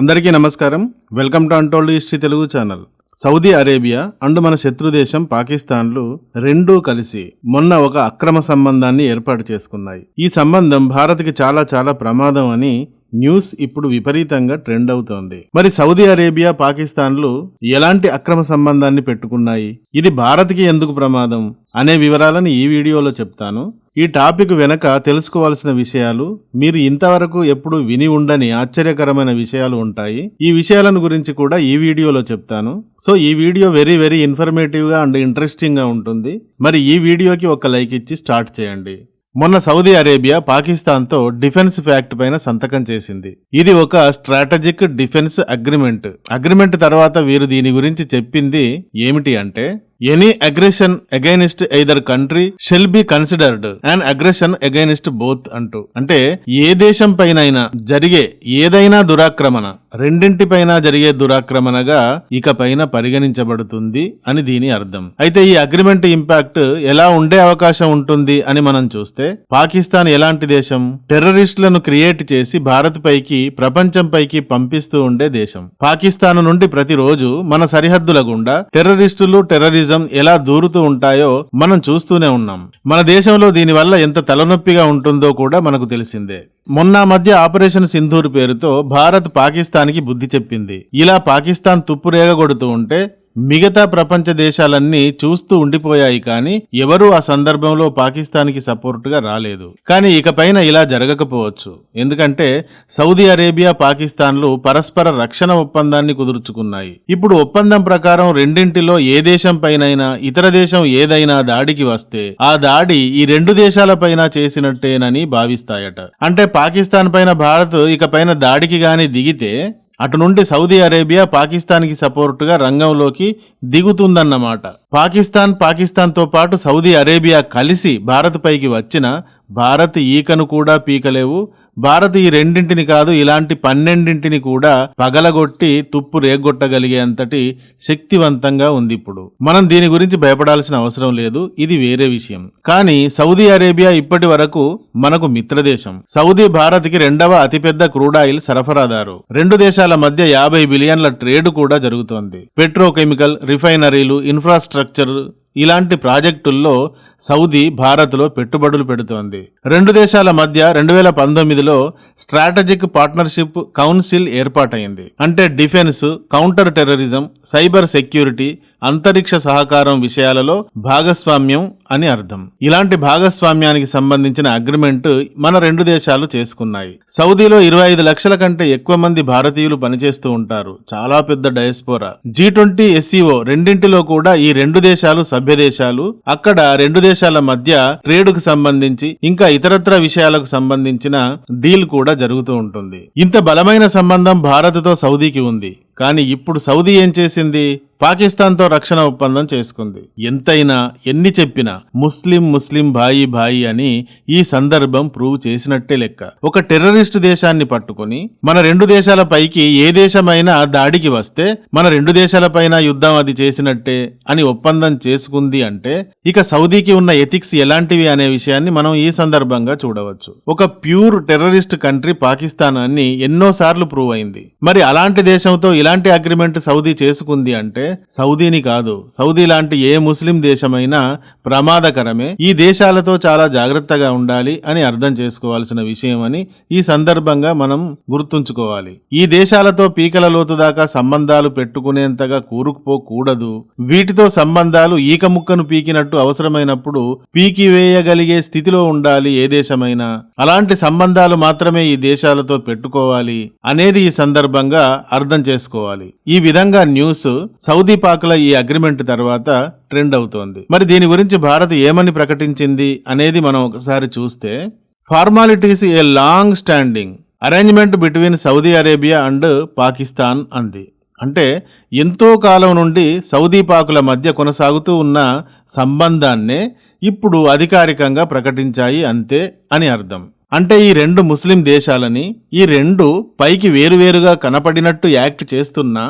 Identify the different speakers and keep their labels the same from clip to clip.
Speaker 1: అందరికీ నమస్కారం. Welcome to untold history Telugu channel. Saudi Arabia and మన శత్రు దేశం పాకిస్తాన్లు రెండూ కలిసి మొన్న ఒక అక్రమ సంబంధాన్ని ఏర్పాటు చేసుకున్నాయి. ఈ సంబంధం భారత్కి చాలా చాలా ప్రమాదం అని న్యూస్ ఇప్పుడు విపరీతంగా ట్రెండ్ అవుతోంది. మరి సౌదీ అరేబియా పాకిస్తాన్లు ఎలాంటి అక్రమ సంబంధాన్ని పెట్టుకున్నాయి? ఇది భారత్కి ఎందుకు ప్రమాదం? అనే వివరాలను ఈ వీడియోలో చెప్తాను. ఈ టాపిక్ వెనక తెలుసుకోవాల్సిన విషయాలు మీరు ఇంతవరకు ఎప్పుడు విని ఉండని ఆశ్చర్యకరమైన విషయాలు ఉంటాయి. ఈ విషయాలను గురించి కూడా ఈ వీడియోలో చెప్తాను. సో ఈ వీడియో వెరీ వెరీ ఇన్ఫర్మేటివ్గా అండ్ ఇంట్రెస్టింగ్గా ఉంటుంది. మరి ఈ వీడియోకి ఒక లైక్ ఇచ్చి స్టార్ట్ చేయండి. మొన్న సౌదీ అరేబియా పాకిస్తాన్తో డిఫెన్స్ ఫ్యాక్ట్ పైన సంతకం చేసింది. ఇది ఒక స్ట్రాటజిక్ డిఫెన్స్ అగ్రిమెంట్. అగ్రిమెంట్ తర్వాత వీరు దీని గురించి చెప్పింది ఏమిటి అంటే any aggression against either country shall be considered and aggression against both అంటూ. అంటే ఏ దేశం పైనైనా జరిగే ఏదైనా దురాక్రమణ రెండింటిపైన జరిగే దురాక్రమణగా ఇక పైన పరిగణించబడుతుంది అని దీని అర్థం. అయితే ఈ అగ్రిమెంట్ ఇంపాక్ట్ ఎలా ఉండే అవకాశం ఉంటుంది అని మనం చూస్తే పాకిస్తాన్ ఎలాంటి దేశం? టెర్రరిస్టులను క్రియేట్ చేసి భారత్ పైకి ప్రపంచం పైకి పంపిస్తూ ఉండే దేశం. పాకిస్తాన్ నుండి ప్రతిరోజు మన సరిహద్దుల గుండా టెర్రరిస్టులు టెర్రరిజం ఎలా దూరుతూ ఉంటాయో మనం చూస్తూనే ఉన్నాం. మన దేశంలో దీనివల్ల ఎంత తలనొప్పిగా ఉంటుందో కూడా మనకు తెలిసిందే. మొన్న మధ్య ఆపరేషన్ సింధూర్ పేరుతో భారత్ పాకిస్తాన్కి బుద్ధి చెప్పింది. ఇలా పాకిస్తాన్ తుప్పు రేగగొడుతూ ఉంటే మిగతా ప్రపంచ దేశాలన్నీ చూస్తూ ఉండిపోయాయి కానీ ఎవరూ ఆ సందర్భంలో పాకిస్తాన్కి సపోర్టుగా రాలేదు. కానీ ఇకపైన ఇలా జరగకపోవచ్చు. ఎందుకంటే సౌదీ అరేబియా పాకిస్తాన్లు పరస్పర రక్షణ ఒప్పందాన్ని కుదుర్చుకున్నాయి. ఇప్పుడు ఒప్పందం ప్రకారం రెండింటిలో ఏ దేశం పైనైనా ఇతర దేశం ఏదైనా దాడికి వస్తే ఆ దాడి ఈ రెండు దేశాలపైన చేసినట్టేనని భావిస్తాయట. అంటే పాకిస్తాన్ పైన భారత్ ఇకపైన దాడికి గాని దిగితే అటు నుండి సౌదీ అరేబియా పాకిస్తాన్కి సపోర్టుగా రంగంలోకి దిగుతుందన్నమాట. పాకిస్తాన్ పాకిస్తాన్తో పాటు సౌదీ అరేబియా కలిసి భారత్ పైకి వచ్చిన భారత్ ఈకను కూడా పీకలేవు. భారత్ ఈ రెండింటిని కాదు ఇలాంటి పన్నెండింటిని కూడా పగలగొట్టి తుప్పు రేగొట్టగలిగే అంతటి శక్తివంతంగా ఉంది ఇప్పుడు. మనం దీని గురించి భయపడాల్సిన అవసరం లేదు ఇది వేరే విషయం. కానీ సౌదీ అరేబియా ఇప్పటి వరకు మనకు మిత్రదేశం. సౌదీ భారత్కి రెండవ అతిపెద్ద క్రూడాయిల్ సరఫరాదారు. రెండు దేశాల మధ్య యాభై బిలియన్ల ట్రేడ్ కూడా జరుగుతోంది. పెట్రోకెమికల్ రిఫైనరీలు ఇన్ఫ్రాస్ట్రక్చర్ ఇలాంటి ప్రాజెక్టుల్లో సౌదీ భారత్లో పెట్టుబడులు పెడుతోంది. రెండు దేశాల మధ్య రెండు వేల పంతొమ్మిదిలో స్ట్రాటజిక్ పార్ట్నర్షిప్ కౌన్సిల్ ఏర్పాటైంది. అంటే defence counter terrorism cyber security అంతరిక్ష సహకారం విషయాలలో భాగస్వామ్యం అని అర్థం. ఇలాంటి భాగస్వామ్యానికి సంబంధించిన అగ్రిమెంట్ మన రెండు దేశాలు చేసుకున్నాయి. సౌదీలో ఇరవై ఐదు లక్షల కంటే ఎక్కువ మంది భారతీయులు పనిచేస్తూ ఉంటారు. చాలా పెద్ద డయస్పోరా. జీ ట్వంటీ ఎస్సీఓ రెండింటిలో కూడా ఈ రెండు దేశాలు సభ్య దేశాలు. అక్కడ రెండు దేశాల మధ్య ట్రేడ్కు సంబంధించి ఇంకా ఇతరత్ర విషయాలకు సంబంధించిన డీల్ కూడా జరుగుతూ ఉంటుంది. ఇంత బలమైన సంబంధం భారత్తో సౌదీకి ఉంది. కానీ ఇప్పుడు సౌదీ ఏం చేసింది? పాకిస్తాన్తో రక్షణ ఒప్పందం చేసుకుంది. ఎంతైనా ఎన్ని చెప్పినా ముస్లిం ముస్లిం భాయి భాయి అని ఈ సందర్భం ప్రూవ్ చేసినట్టే లెక్క. ఒక టెర్రరిస్ట్ దేశాన్ని పట్టుకుని మన రెండు దేశాల పైకి ఏ దేశమైనా దాడికి వస్తే మన రెండు దేశాలపైన యుద్ధం అది చేసినట్టే అని ఒప్పందం చేసుకుంది అంటే ఇక సౌదీకి ఉన్న ఎథిక్స్ ఎలాంటివి అనే విషయాన్ని మనం ఈ సందర్భంగా చూడవచ్చు. ఒక ప్యూర్ టెర్రరిస్ట్ కంట్రీ పాకిస్తాన్ అని ఎన్నోసార్లు ప్రూవ్ అయింది. మరి అలాంటి దేశంతో ఇలాంటి అగ్రిమెంట్ సౌదీ చేసుకుంది అంటే సౌదీని కాదు. సౌదీ లాంటి ఏ ముస్లిం దేశమైనా ప్రమాదకరమే. ఈ దేశాలతో చాలా జాగ్రత్తగా ఉండాలి అని అర్థం చేసుకోవాల్సిన విషయం అని ఈ సందర్భంగా మనం గుర్తుంచుకోవాలి. ఈ దేశాలతో పీకల లోతు దాకా సంబంధాలు పెట్టుకునేంతగా కూరుకుపోకూడదు. వీటితో సంబంధాలు ఈక ముక్కను పీకినట్టు అవసరమైనప్పుడు పీకివేయగలిగే స్థితిలో ఉండాలి ఏ దేశమైనా. అలాంటి సంబంధాలు మాత్రమే ఈ దేశాలతో పెట్టుకోవాలి అనేది ఈ సందర్భంగా అర్థం చేసుకోవాలి. ఈ విధంగా న్యూస్ సౌదీ సౌదీ పాకుల ఈ అగ్రిమెంట్ తర్వాత ట్రెండ్ అవుతోంది. మరి దీని గురించి భారత్ ఏమని ప్రకటించింది అనేది మనం ఒకసారి చూస్తే formalities a long standing arrangement between Saudi Arabia and Pakistan అంది. అంటే ఎంతో కాలం నుండి సౌదీ పాకుల మధ్య కొనసాగుతూ ఉన్న సంబంధాన్నే ఇప్పుడు అధికారికంగా ప్రకటించాయి అంతే అని అర్థం. అంటే ఈ రెండు ముస్లిం దేశాలని ఈ రెండు పైకి వేరువేరుగా కనపడినట్టు యాక్ట్ చేస్తున్నా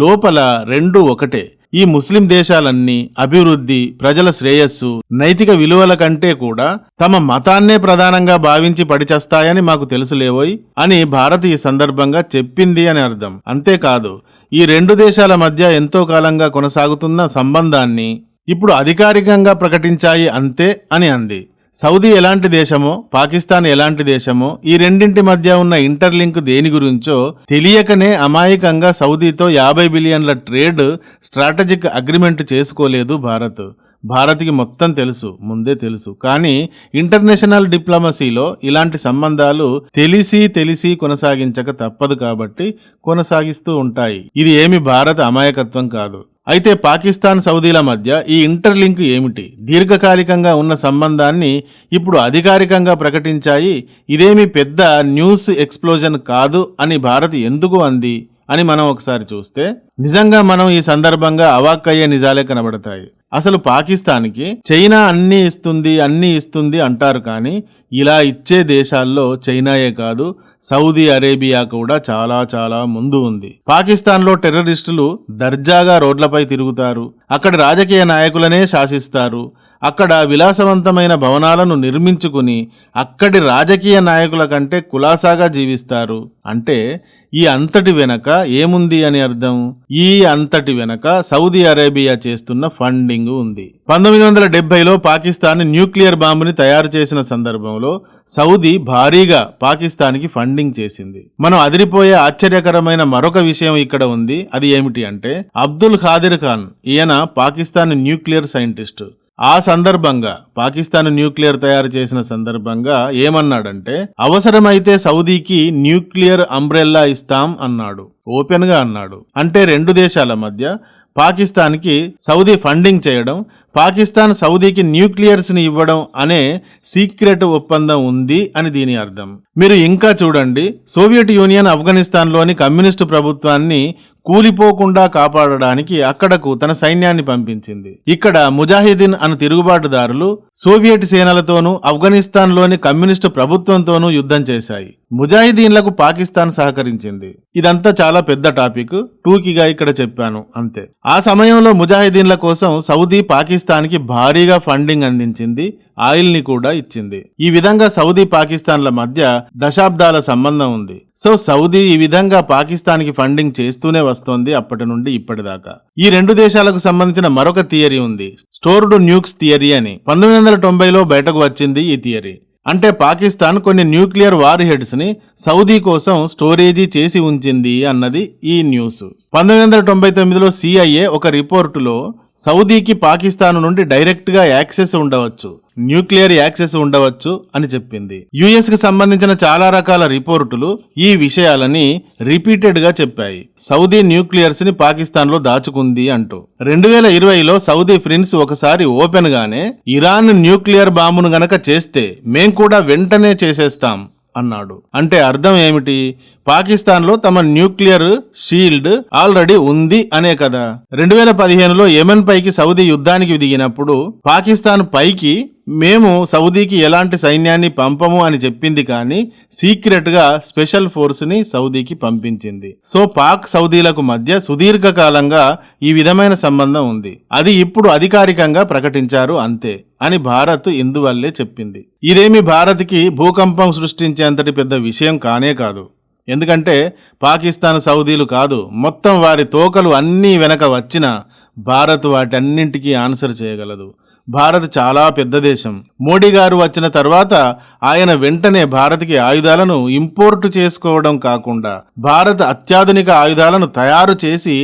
Speaker 1: లోపల రెండు ఒకటే. ఈ ముస్లిం దేశాలన్నీ అభివృద్ధి ప్రజల శ్రేయస్సు నైతిక విలువల కంటే కూడా తమ మతాన్నే ప్రధానంగా భావించి పడిచేస్తాయని మాకు తెలుసులేవోయ్ అని భారత్ ఈ సందర్భంగా చెప్పింది అని అర్థం. అంతేకాదు ఈ రెండు దేశాల మధ్య ఎంతో కాలంగా కొనసాగుతున్న సంబంధాన్ని ఇప్పుడు అధికారికంగా ప్రకటించాయి అంతే అని అంది. సౌదీ ఎలాంటి దేశమో పాకిస్తాన్ ఎలాంటి దేశమో ఈ రెండింటి మధ్య ఉన్న ఇంటర్లింక్ దేని గురించో తెలియకనే అమాయకంగా సౌదీతో యాభై బిలియన్ల ట్రేడ్ స్ట్రాటజిక్ అగ్రిమెంట్ చేసుకోలేదు భారత్. భారత్కి మొత్తం తెలుసు ముందే తెలుసు. కానీ ఇంటర్నేషనల్ డిప్లొమసీలో ఇలాంటి సంబంధాలు తెలిసి తెలిసి కొనసాగించక తప్పదు కాబట్టి కొనసాగిస్తూ ఉంటాయి. ఇది ఏమి భారత అమాయకత్వం కాదు. అయితే పాకిస్తాన్ సౌదీల మధ్య ఈ ఇంటర్లింక్ ఏమిటి? దీర్ఘకాలికంగా ఉన్న సంబంధాన్ని ఇప్పుడు అధికారికంగా ప్రకటించాయి. ఇదేమి పెద్ద న్యూస్ ఎక్స్ప్లోజన్ కాదు అని భారత్ ఎందుకు అంది? అని మనం ఒకసారి చూస్తే నిజంగా మనం ఈ సందర్భంగా అవాక్కయ్యే నిజాలే కనబడతాయి. అసలు పాకిస్తాన్కి చైనా అన్నీ ఇస్తుంది అన్నీ ఇస్తుంది అంటారు కానీ ఇలా ఇచ్చే దేశాల్లో చైనాయే కాదు సౌదీ అరేబియా కూడా చాలా చాలా ముందు ఉంది. పాకిస్తాన్లో టెర్రరిస్టులు దర్జాగా రోడ్లపై తిరుగుతారు. అక్కడ రాజకీయ నాయకులనే శాసిస్తారు. అక్కడ విలాసవంతమైన భవనాలను నిర్మించుకుని అక్కడి రాజకీయ నాయకుల కంటే కులాసాగా జీవిస్తారు. అంటే ఈ అంతటి వెనక ఏముంది అని అర్థం? ఈ అంతటి వెనక సౌదీ అరేబియా చేస్తున్న ఫండింగ్ ఉంది. పంతొమ్మిది వందల డెబ్బైలో పాకిస్తాన్ న్యూక్లియర్ బాంబుని తయారు చేసిన సందర్భంలో సౌదీ భారీగా పాకిస్తాన్కి ఫండింగ్ చేసింది. మనం అదిరిపోయే ఆశ్చర్యకరమైన మరొక విషయం ఇక్కడ ఉంది. అది ఏమిటి అంటే అబ్దుల్ ఖాదిర్ ఖాన్ ఈయన పాకిస్తాన్ న్యూక్లియర్ సైంటిస్ట్. ఆ సందర్భంగా పాకిస్తాన్ న్యూక్లియర్ తయారు చేసిన సందర్భంగా ఏమన్నాడంటే అవసరమైతే సౌదీకి న్యూక్లియర్ అంబ్రెల్లా ఇస్తాం అన్నాడు. ఓపెన్గా అన్నాడు. అంటే రెండు దేశాల మధ్య పాకిస్తాన్కి సౌదీ ఫండింగ్ చేయడం పాకిస్తాన్ సౌదీకి న్యూక్లియర్స్ని ఇవ్వడం అనే సీక్రెట్ ఒప్పందం ఉంది అని దీని అర్థం. మీరు ఇంకా చూడండి సోవియట్ యూనియన్ ఆఫ్ఘనిస్తాన్లోని కమ్యూనిస్టు ప్రభుత్వాన్ని కూలిపోకుండా కాపాడడానికి అక్కడకు తన సైన్యాన్ని పంపించింది. ఇక్కడ ముజాహిదీన్ అను తిరుగుబాటుదారులు సోవియట్ సేనలతోనూ ఆఫ్ఘనిస్తాన్లోని కమ్యూనిస్టు ప్రభుత్వంతోనూ యుద్ధం చేశాయి. ముజాహిదీన్లకు పాకిస్తాన్ సహకరించింది. ఇదంతా చాలా పెద్ద టాపిక్. టూకీగా ఇక్కడ చెప్పాను అంతే. ఆ సమయంలో ముజాహిదీన్ల కోసం సౌదీ పాకిస్తాన్కి భారీగా ఫండింగ్ అందించింది. ఆయిల్ని కూడా ఇచ్చింది. ఈ విధంగా సౌదీ పాకిస్తాన్ల మధ్య దశాబ్దాల సంబంధం ఉంది. సో సౌదీ ఈ విధంగా పాకిస్తాన్కి ఫండింగ్ చేస్తూనే వస్తోంది అప్పటి నుండి ఇప్పటిదాకా. ఈ రెండు దేశాలకు సంబంధించిన మరొక థియరీ ఉంది. స్టోర్డ్ న్యూక్స్ థియరీ అని. పంతొమ్మిది వందల తొంభైలో బయటకు వచ్చింది ఈ థియరీ. అంటే పాకిస్తాన్ కొన్ని న్యూక్లియర్ వార్ హెడ్స్ని సౌదీ కోసం స్టోరేజీ చేసి ఉంచింది అన్నది ఈ న్యూస్. పంతొమ్మిది వందల తొంభై తొమ్మిదిలో సిఐఏ ఒక రిపోర్టులో సౌదీకి పాకిస్తాన్ నుండి డైరెక్ట్గా యాక్సెస్ ఉండవచ్చు. న్యూక్లియర్ యాక్సెస్ ఉండవచ్చు అని చెప్పింది. యుఎస్కి సంబంధించిన చాలా రకాల రిపోర్టులు ఈ విషయాలని రిపీటెడ్గా చెప్పాయి. సౌదీ న్యూక్లియర్స్ని పాకిస్తాన్లో దాచుకుంది అంటూ. రెండు వేల ఇరవైలో సౌదీ ఫ్రిన్స్ ఒకసారి ఓపెన్ గానే ఇరాన్ న్యూక్లియర్ బాంబును గనక చేస్తే మేం కూడా వెంటనే చేసేస్తాం అన్నాడు. అంటే అర్థం ఏమిటి? పాకిస్తాన్లో తమ న్యూక్లియర్ షీల్డ్ ఆల్రెడీ ఉంది అనే కదా. రెండు వేల పదిహేనులో యెమెన్ పైకి సౌదీ యుద్ధానికి దిగినప్పుడు పాకిస్తాన్ పైకి మేము సౌదీకి ఎలాంటి సైన్యాన్ని పంపము అని చెప్పింది కానీ సీక్రెట్గా స్పెషల్ ఫోర్స్ని సౌదీకి పంపించింది. సో పాక్ సౌదీలకు మధ్య సుదీర్ఘకాలంగా ఈ విధమైన సంబంధం ఉంది. అది ఇప్పుడు అధికారికంగా ప్రకటించారు అంతే అని భారత్ ఇందువల్లే చెప్పింది. ఇదేమి భారత్కి భూకంపం సృష్టించేంతటి పెద్ద విషయం కానే కాదు. ఎందుకంటే పాకిస్తాన్ సౌదీలు కాదు మొత్తం వారి తోకలు అన్నీ వెనక వచ్చినా భారత్ వాటన్నింటికీ ఆన్సర్ చేయగలదు. భారత్ చాలా పెద్ద దేశం. మోడీ గారు వచ్చిన తర్వాత ఆయన వెంటనే భారత్కి ఆయుధాలను ఇంపోర్టు చేసుకోవడం కాకుండా భారత్ అత్యాధునిక ఆయుధాలను తయారు చేసి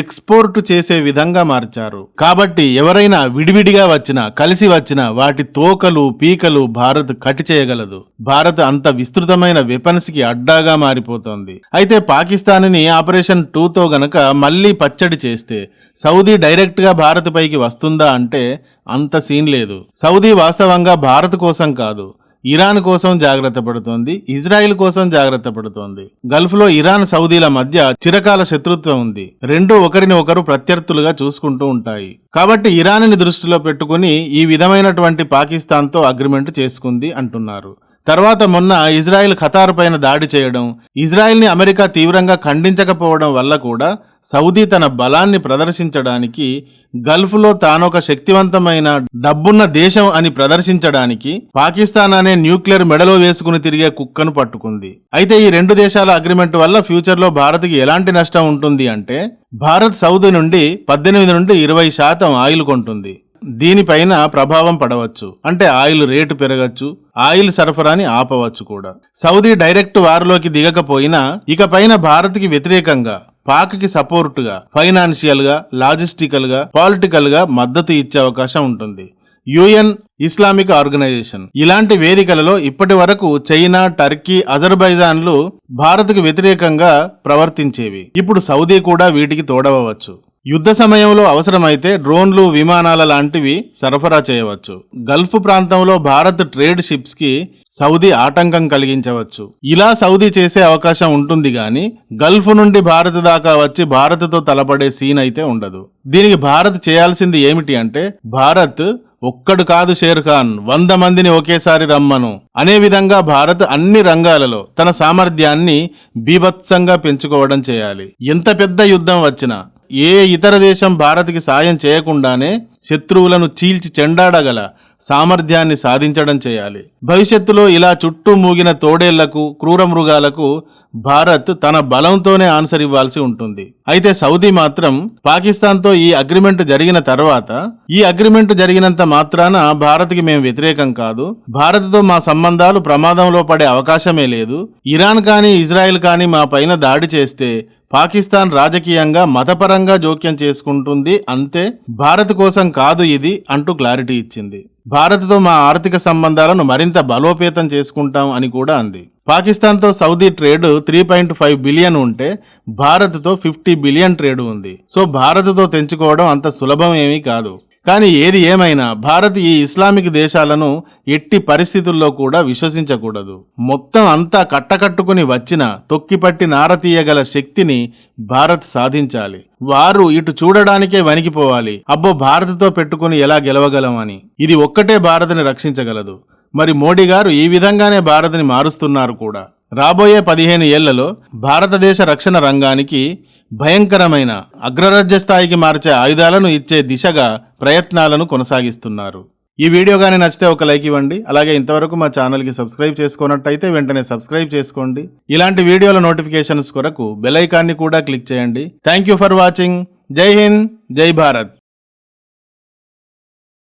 Speaker 1: ఎక్స్పోర్ట్ చేసే విధంగా మార్చారు. కాబట్టి ఎవరైనా విడివిడిగా వచ్చినా కలిసి వచ్చినా వాటి తోకలు పీకలు భారత్ కటి చేయగలదు. భారత్ అంత విస్తృతమైన వెపన్స్కి అడ్డాగా మారిపోతోంది. అయితే పాకిస్తాన్ని ఆపరేషన్ టూతో గనక మళ్ళీ పచ్చడి చేస్తే సౌదీ డైరెక్ట్గా భారత్ పైకి వస్తుందా అంటే అంత సీన్ లేదు. సౌదీ వాస్తవంగా భారత్ కోసం కాదు ఇరాన్ కోసం జాగ్రత్త పడుతోంది ఇజ్రాయిల్ కోసం జాగ్రత్త పడుతోంది. గల్ఫ్లో ఇరాన్ సౌదీల మధ్య చిరకాల శత్రుత్వం ఉంది. రెండు ఒకరిని ఒకరు ప్రత్యర్థులుగా చూసుకుంటూ ఉంటాయి. కాబట్టి ఇరాన్ని దృష్టిలో పెట్టుకుని ఈ విధమైనటువంటి పాకిస్తాన్తో అగ్రిమెంట్ చేసుకుంది అంటున్నారు. తర్వాత మొన్న ఇజ్రాయెల్ ఖతార్ పైన దాడి చేయడం ఇజ్రాయెల్ని అమెరికా తీవ్రంగా ఖండించకపోవడం వల్ల కూడా సౌదీ తన బలాన్ని ప్రదర్శించడానికి గల్ఫ్లో తానొక శక్తివంతమైన డబ్బున్న దేశం అని ప్రదర్శించడానికి పాకిస్తాన్ అనే న్యూక్లియర్ మెడలో వేసుకుని తిరిగే కుక్కను పట్టుకుంది. అయితే ఈ రెండు దేశాల అగ్రిమెంట్ వల్ల ఫ్యూచర్లో భారత్కి ఎలాంటి నష్టం ఉంటుంది అంటే భారత్ సౌదీ నుండి పద్దెనిమిది నుండి ఇరవై శాతం ఆయిల్ కొంటుంది. దీనిపైన ప్రభావం పడవచ్చు. అంటే ఆయిల్ రేటు పెరగచ్చు ఆయిల్ సరఫరాని ఆపవచ్చు కూడా. సౌదీ డైరెక్ట్ వారిలోకి దిగకపోయినా ఇకపైన భారత్కి వ్యతిరేకంగా పాక్కి సపోర్టుగా ఫైనాన్షియల్గా లాజిస్టికల్గా పాలిటికల్గా మద్దతు ఇచ్చే అవకాశం ఉంటుంది. UN Islamic organisation. ఇలాంటి వేదికలలో ఇప్పటి వరకు చైనా టర్కీ అజర్బైజాన్లు భారత్కు వ్యతిరేకంగా ప్రవర్తించేవి. ఇప్పుడు సౌదీ కూడా వీటికి తోడవచ్చు యుద్ధ సమయంలో అవసరమైతే డ్రోన్లు విమానాల లాంటివి సరఫరా చేయవచ్చు. గల్ఫ్ ప్రాంతంలో భారత్ ట్రేడ్ షిప్స్కి సౌదీ ఆటంకం కలిగించవచ్చు. ఇలా సౌదీ చేసే అవకాశం ఉంటుంది గాని గల్ఫ్ నుండి భారత్ దాకా వచ్చి భారత్తో తలపడే సీన్ అయితే ఉండదు. దీనికి భారత్ చేయాల్సింది ఏమిటి అంటే భారత్ ఒక్కడు కాదు షేర్ ఖాన్ వంద మందిని ఒకేసారి రమ్మను. అనే విధంగా భారత్ అన్ని రంగాలలో తన సామర్థ్యాన్ని బీభత్సంగా పెంచుకోవడం చేయాలి. ఎంత పెద్ద యుద్ధం వచ్చినా ఏ ఇతర దేశం భారత్కి సాయం చేయకుండానే శత్రువులను చీల్చి చెండాడగల సామర్థ్యాన్ని సాధించడం చేయాలి. భవిష్యత్తులో ఇలా చుట్టూ మూగిన తోడేళ్ళకు క్రూర మృగాలకు భారత్ తన బలంతోనే ఆన్సర్ ఇవ్వాల్సి ఉంటుంది. అయితే సౌదీ మాత్రం పాకిస్తాన్తో ఈ అగ్రిమెంట్ జరిగిన తర్వాత ఈ అగ్రిమెంట్ జరిగినంత మాత్రాన భారత్కి మేము వ్యతిరేకం కాదు. భారత్తో మా సంబంధాలు ప్రమాదంలో పడే అవకాశమే లేదు. ఇరాన్ కానీ ఇజ్రాయెల్ కానీ మా పైన దాడి చేస్తే పాకిస్తాన్ రాజకీయంగా మతపరంగా జోక్యం చేసుకుంటుంది అంతే. భారత్ కోసం కాదు ఇది అంటూ క్లారిటీ ఇచ్చింది. భారత్తో మా ఆర్థిక సంబంధాలను మరింత బలోపేతం చేసుకుంటాం అని కూడా అంది. పాకిస్తాన్తో Saudi trade three point five billion ఉంటే భారత్తో ఫిఫ్టీ బిలియన్ ట్రేడ్ ఉంది. సో భారత్తో తెంచుకోవడం అంత సులభం ఏమీ కాదు. కానీ ఏది ఏమైనా భారత్ ఈ ఇస్లామిక్ దేశాలను ఎట్టి పరిస్థితుల్లో కూడా విశ్వసించకూడదు. మొత్తం అంతా కట్టకట్టుకుని వచ్చిన తొక్కిపట్టి నారతీయగల శక్తిని భారత్ సాధించాలి. వారు ఇటు చూడడానికే వణికిపోవాలి. అబ్బో భారత్తో పెట్టుకుని ఎలా గెలవగలమని. ఇది ఒక్కటే భారత్ని రక్షించగలదు. మరి మోడీ గారు ఈ విధంగానే భారత్ని మారుస్తున్నారు కూడా. రాబోయే పదిహేను ఏళ్ళలో భారతదేశ రక్షణ రంగానికి భయంకరమైన అగ్రరాజ్య స్థాయికి మార్చే ఆయుధాలను ఇచ్చే దిశగా ప్రయత్నాలను కొనసాగిస్తున్నారు. ఈ వీడియో కానీ నచ్చితే ఒక లైక్ ఇవ్వండి. అలాగే ఇంతవరకు మా ఛానల్కి సబ్స్క్రైబ్ చేసుకున్నట్టయితే వెంటనే సబ్స్క్రైబ్ చేసుకోండి. ఇలాంటి వీడియోల నోటిఫికేషన్స్ కొరకు బెల్ ఐకాన్ని కూడా క్లిక్ చేయండి. Thank you for watching. జై హింద్ జై భారత్.